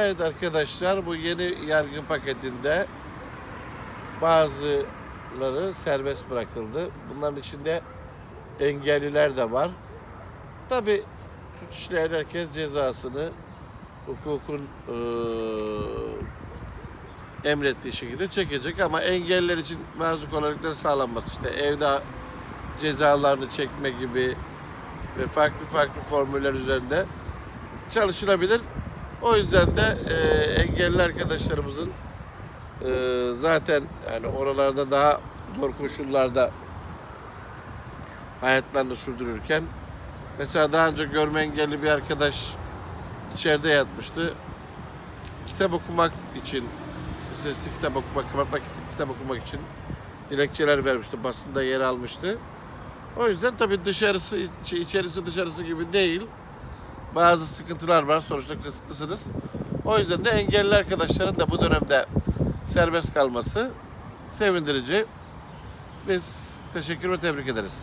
Evet arkadaşlar bu yeni yargı paketinde bazıları serbest bırakıldı. Bunların içinde engelliler de var. Tabi suç işleyen herkes cezasını hukukun eee, emrettiği şekilde çekecek ama engelliler için mazur kolaylıkları sağlanması işte evde cezalarını çekme gibi ve farklı farklı formüller üzerinde çalışılabilir. O yüzden de e, engelli arkadaşlarımızın e, zaten yani oralarda daha zor koşullarda hayatlarını sürdürürken mesela daha önce görme engelli bir arkadaş içeride yatmıştı. Kitap okumak için sesli kitap okumak, kapatmak kitap okumak için dilekçeler vermişti. Basında yer almıştı. O yüzden tabii dışarısı içerisi dışarısı gibi değil. Bazı sıkıntılar var. Sonuçta kısıtlısınız. O yüzden de engelli arkadaşların da bu dönemde serbest kalması sevindirici. Biz teşekkür ve tebrik ederiz.